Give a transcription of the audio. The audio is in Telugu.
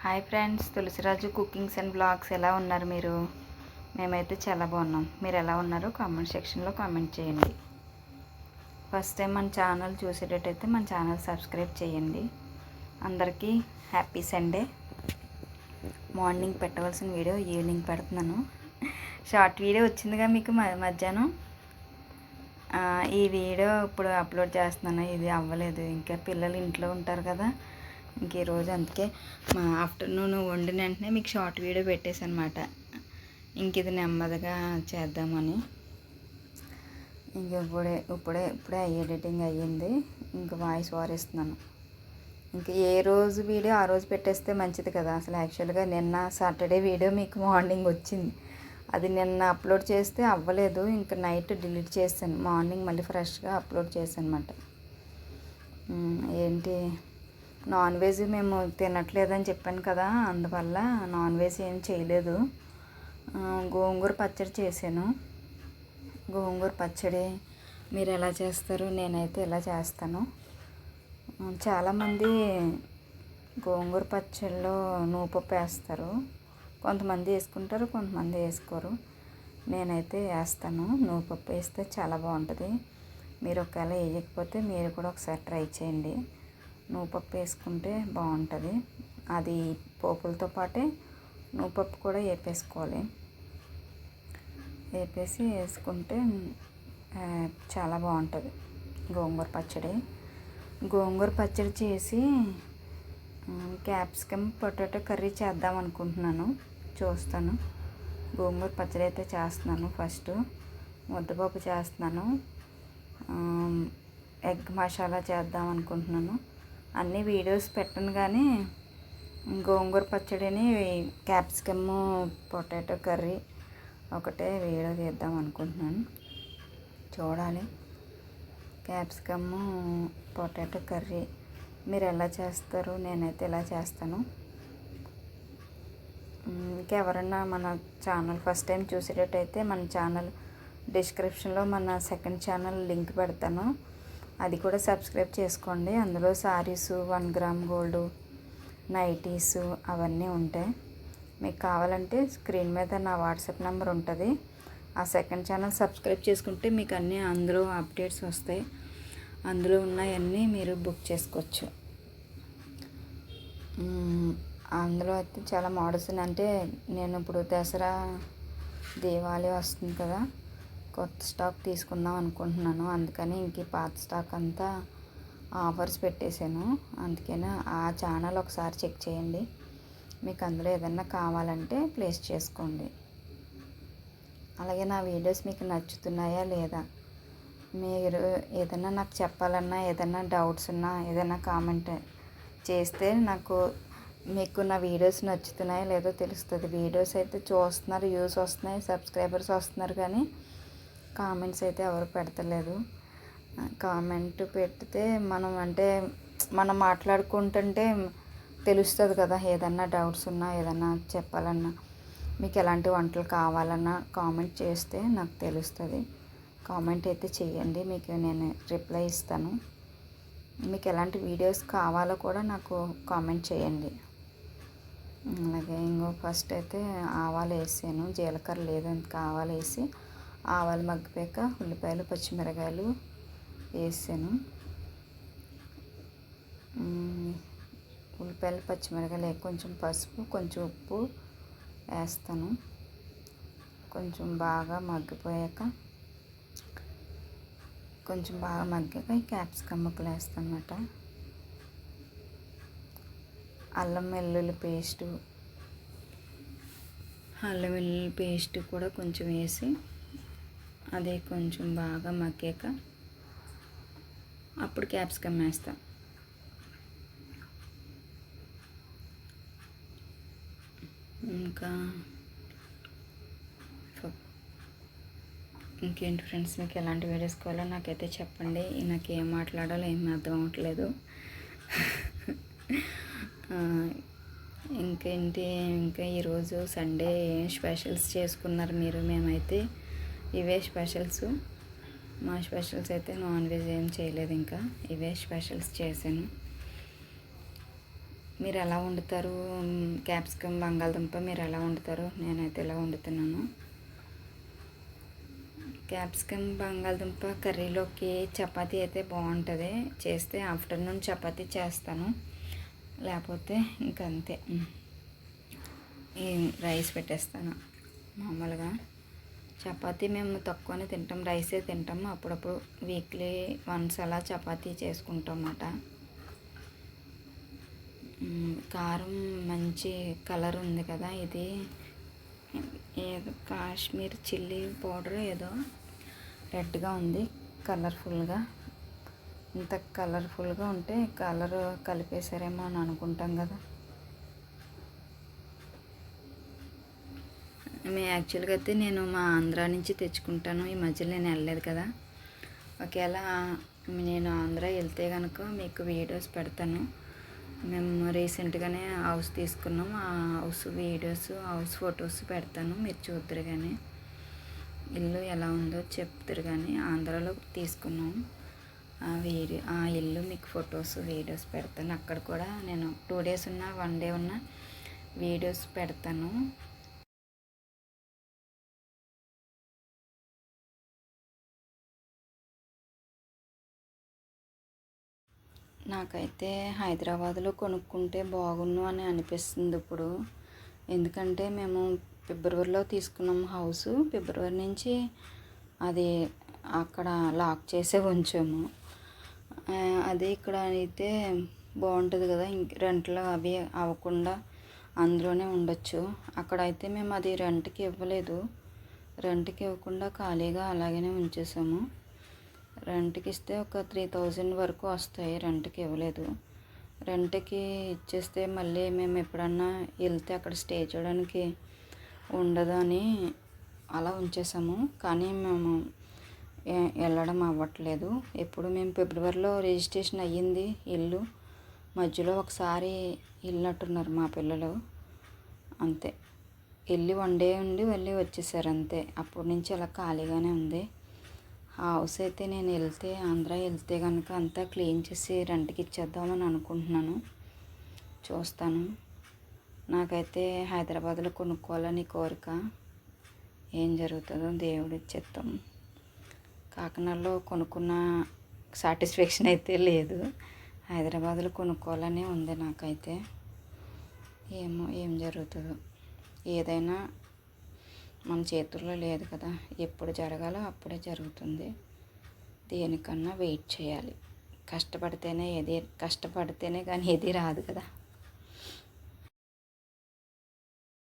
Hi friends Tulasiraju cookings and blogs ఎలా ఉన్నారు మీరు? మేమైతే చాలా బాగున్నాం. మీరు ఎలా ఉన్నారో? కామెంట్ సెక్షన్లో కామెంట్ చేయండి. ఫస్ట్ టైం మన ఛానల్ చూసేటట్టయితే మన ఛానల్ సబ్స్క్రైబ్ చేయండి. అందరికీ హ్యాపీ సండే. మార్నింగ్ పెట్టవలసిన వీడియో ఈవినింగ్ పెడుతున్నాను. షార్ట్ వీడియో వచ్చిందిగా మీకు మధ్యాహ్నం? ఈ వీడియో ఇప్పుడు అప్లోడ్ చేస్తున్నాను. ఇది అవ్వలేదు. ఇంకా పిల్లలు ఇంట్లో ఉంటారు కదా. ఇంక ఈరోజు అందుకే మా ఆఫ్టర్నూన్ వండిన వెంటనే మీకు షార్ట్ వీడియో పెట్టేసనమాట. ఇంక ఇది నెమ్మదిగా చేద్దామని. ఇంక ఇప్పుడే ఇప్పుడే ఇప్పుడే ఎడిటింగ్ అయ్యింది. ఇంక వాయిస్ ఓవర్ ఇస్తున్నాను ఇంక ఏ రోజు వీడియో ఆ రోజు పెట్టేస్తే మంచిది కదా. అసలు యాక్చువల్గా నిన్న సాటర్డే వీడియో మీకు మార్నింగ్ వచ్చింది. అది నిన్న అప్లోడ్ చేస్తే అవ్వలేదు. ఇంకా నైట్ డిలీట్ చేశాను. మార్నింగ్ మళ్ళీ ఫ్రెష్గా అప్లోడ్ చేశాను అనమాట ఏంటి? నాన్ వెజ్ మేము తినట్లేదని చెప్పాను కదా అందువల్ల నాన్ వెజ్ ఏం చేయలేదు. గోంగూర పచ్చడి చేశాను. గోంగూర పచ్చడి మీరు ఎలా చేస్తారు నేనైతే ఇలా చేస్తాను. చాలామంది గోంగూర పచ్చడిలో నూపప్పు వేస్తారు. కొంతమంది వేసుకుంటారు కొంతమంది వేసుకోరు. నేనైతే వేస్తాను. నూపప్పు వేస్తే చాలా బాగుంటుంది. మీరు ఒకవేళ వేయకపోతే మీరు కూడా ఒకసారి ట్రై చేయండి. నూపప్పు వేసుకుంటే బాగుంటుంది. అది పోపులతో పాటే నూపప్పు కూడా వేపేసుకోవాలి వేపేసి వేసుకుంటే చాలా బాగుంటుంది. గోంగూర పచ్చడి. గోంగూర పచ్చడి చేసి క్యాప్సికమ్ పొటాటో కర్రీ చేద్దాం అనుకుంటున్నాను. చూస్తాను. గోంగూర పచ్చడి అయితే చేస్తున్నాను ఫస్ట్. ముద్దపప్పు చేస్తున్నాను. ఎగ్ మసాలా చేద్దాం అనుకుంటున్నాను. అన్ని వీడియోస్ పెట్టను కానీ గోంగూర పచ్చడిని క్యాప్సికమ్ పొటాటో కర్రీ ఒకటే వీడియో తీద్దాం అనుకుంటున్నాను. చూడాలి. క్యాప్సికమ్ పొటాటో కర్రీ మీరు ఎలా చేస్తారు నేనైతే ఇలా చేస్తాను. ఇంకెవరన్నా మన ఛానల్ ఫస్ట్ టైం చూసేటట్టయితే మన ఛానల్ డిస్క్రిప్షన్లో మన సెకండ్ ఛానల్ లింక్ పెడతాను. అది కూడా సబ్స్క్రైబ్ చేసుకోండి. అందులో saris one gram gold nighties అవన్నీ ఉంటాయి. మీకు కావాలంటే స్క్రీన్ మీద నా వాట్సాప్ నెంబర్ ఉంటుంది. ఆ సెకండ్ ఛానల్ సబ్స్క్రైబ్ చేసుకుంటే మీకు అన్నీ అందులో అప్డేట్స్ వస్తాయి. అందులో ఉన్నాయన్నీ మీరు బుక్ చేసుకోవచ్చు. అందులో అయితే చాలా మోడల్స్ ఉన్నాయి. అంటే నేను ఇప్పుడు దసరా దీవాళి వస్తుంది కదా. కొత్త స్టాక్ తీసుకుందాం అనుకుంటున్నాను. అందుకని ఇంక పాత స్టాక్ అంతా ఆఫర్స్ పెట్టేశాను. అందుకని ఆ ఛానల్ ఒకసారి చెక్ చేయండి. మీకు అందులో ఏదన్నా కావాలంటే ప్లేస్ చేసుకోండి. అలాగే నా వీడియోస్ మీకు నచ్చుతున్నాయా లేదా? మీరు ఏదైనా నాకు చెప్పాలన్నా ఏదైనా డౌట్స్ ఉన్నా ఏదైనా కామెంట్ చేస్తే నాకు మీకు నా వీడియోస్ నచ్చుతున్నాయో లేదో తెలుస్తుంది. వీడియోస్ అయితే చూస్తున్నారు వ్యూస్ వస్తున్నాయి సబ్స్క్రైబర్స్ వస్తున్నారు కానీ కామెంట్స్ అయితే ఎవరు పెడతలేదు. కామెంట్ పెడితే మనం అంటే మనం మాట్లాడుకుంటుంటే తెలుస్తుంది కదా ఏదన్నా డౌట్స్ ఉన్నా ఏదన్నా చెప్పాలన్నా. మీకు ఎలాంటి వంటలు కావాలన్నా కామెంట్ చేస్తే నాకు తెలుస్తుంది. కామెంట్ అయితే చేయండి మీకు నేను రిప్లై ఇస్తాను. మీకు ఎలాంటి వీడియోస్ కావాలో కూడా నాకు కామెంట్ చేయండి. అలాగే ఇంకో ఫస్ట్ అయితే ఆవాలు వేసాను జీలకర్ర లేదు ఇంక వేసి ఆవాలు మగ్గిపోయాక ఉల్లిపాయలు పచ్చిమిరకాయలు వేసాను. ఉల్లిపాయలు పచ్చిమిరకాయలు కొంచెం పసుపు కొంచెం ఉప్పు వేస్తాను. కొంచెం బాగా మగ్గిపోయాక కొంచెం బాగా మగ్గాక ఈ క్యాప్సికమ్ ముక్కలు వేస్తాను అనమాట అల్లం వెల్లుల్లి పేస్టు అల్లం వెల్లుల్లి పేస్ట్ కూడా కొంచెం వేసి అది కొంచెం బాగా మగ్గాక అప్పుడు క్యాప్సికమ్ వేస్తా. ఇంకా ఇంకేంటి ఫ్రెండ్స్ మీకు ఎలాంటి వీడియోస్ కావాలో నాకైతే చెప్పండి. నాకు ఏం మాట్లాడాలో ఏం అర్థం అవ్వట్లేదు. ఇంకేంటి ఇంకా ఈరోజు సండే ఏం స్పెషల్స్ చేసుకున్నారు మీరు మేమైతే? ఇవే స్పెషల్స్. మా స్పెషల్స్ అయితే నాన్ వెజ్ ఏం చేయలేదు ఇంకా. ఇవే స్పెషల్స్ చేశాను. మీరు ఎలా వండుతారు? క్యాప్సికమ్ బంగాళదుంప మీరు ఎలా వండుతారు? నేనైతే ఇలా వండుతున్నాను. క్యాప్సికమ్ బంగాళదుంప కర్రీలోకి చపాతీ అయితే బాగుంటుంది. చేస్తే ఆఫ్టర్నూన్ చపాతీ చేస్తాను. లేకపోతే ఇంకంతే. రైస్ పెట్టేస్తాను మామూలుగా. చపాతీ మేము తక్కువనే తింటాం రైసే తింటాం. అప్పుడప్పుడు వీక్లీ వన్స్ అలా చపాతీ చేసుకుంటాం అన్నమాట కారం మంచి కలర్ ఉంది కదా ఇది. ఏదో కాశ్మీర్ చిల్లీ పౌడర్ ఏదో రెడ్గా ఉంది కలర్ఫుల్గా. ఇంత కలర్ఫుల్గా ఉంటే కలర్ కలిపేశారేమో అని అనుకుంటాం కదా. మీ యాక్చువల్గా అయితే నేను మా ఆంధ్రా నుంచి తెచ్చుకుంటాను. ఈ మధ్యలో నేను వెళ్ళలేదు కదా. ఒకవేళ నేను ఆంధ్ర వెళ్తే కనుక మీకు వీడియోస్ పెడతాను. మేము రీసెంట్గానే హౌస్ తీసుకున్నాం. ఆ హౌస్ వీడియోస్ హౌస్ ఫొటోస్ పెడతాను. మీరు చూద్దరు కానీ ఇల్లు ఎలా ఉందో చెప్తారు కానీ ఆంధ్రాలో తీసుకున్నాం. ఆ వీడియో ఆ ఇల్లు మీకు ఫొటోస్ వీడియోస్ పెడతాను. అక్కడ కూడా నేను టూ డేస్ ఉన్నా వన్ డే ఉన్నా వీడియోస్ పెడతాను. నాకైతే హైదరాబాద్లో కొనుక్కుంటే బాగుండు అని అనిపిస్తుంది ఇప్పుడు. ఎందుకంటే మేము ఫిబ్రవరిలో తీసుకున్నాం హౌస్. ఫిబ్రవరి నుంచి అది అక్కడ లాక్ చేసే ఉంచాము. అదే ఇక్కడ అయితే బాగుంటుంది కదా. ఇంక రెంట్లు అవి అవ్వకుండా అందులోనే ఉండొచ్చు. అక్కడ అయితే మేము అది రెంట్కి ఇవ్వలేదు. రెంట్కి ఇవ్వకుండా ఖాళీగా అలాగనే ఉంచేసాము. రెంట్కి ఇస్తే ఒక త్రీ థౌజండ్ వరకు వస్తాయి. రెంట్కి ఇవ్వలేదు. రెంట్కి ఇచ్చేస్తే మళ్ళీ మేము ఎప్పుడన్నా వెళ్తే అక్కడ స్టే చేయడానికి ఉండదు అని అలా ఉంచేసాము. కానీ మేము వెళ్ళడం అవ్వట్లేదు. ఎప్పుడు మేము ఫిబ్రవరిలో రిజిస్ట్రేషన్ అయ్యింది ఇల్లు. మధ్యలో ఒకసారి వెళ్ళినట్టున్నారు మా పిల్లలు. అంతే. వెళ్ళి వన్ డే ఉండి వెళ్ళి వచ్చేసారు అంతే. అప్పటి నుంచి అలా ఖాళీగానే ఉంది. ఆ హౌస్ అయితే నేను వెళ్తే ఆంధ్ర వెళ్తే కనుక అంతా క్లీన్ చేసి రెంట్కి ఇచ్చేద్దామని అనుకుంటున్నాను. చూస్తాను. నాకైతే హైదరాబాద్లో కొనుక్కోవాలని కోరిక. ఏం జరుగుతుందో దేవుడి చిత్తం కాకినాడలో కొనుక్కున్న సాటిస్ఫాక్షన్ అయితే లేదు. హైదరాబాద్లో కొనుక్కోవాలని ఉంది నాకైతే. ఏమో ఏం జరుగుతుందో. ఏదైనా మన చేతుల్లో లేదు కదా. ఎప్పుడు జరగాలో అప్పుడే జరుగుతుంది. దేనికన్నా వెయిట్ చేయాలి. కష్టపడితేనే ఏది కష్టపడితేనే కానీ ఏది రాదు కదా.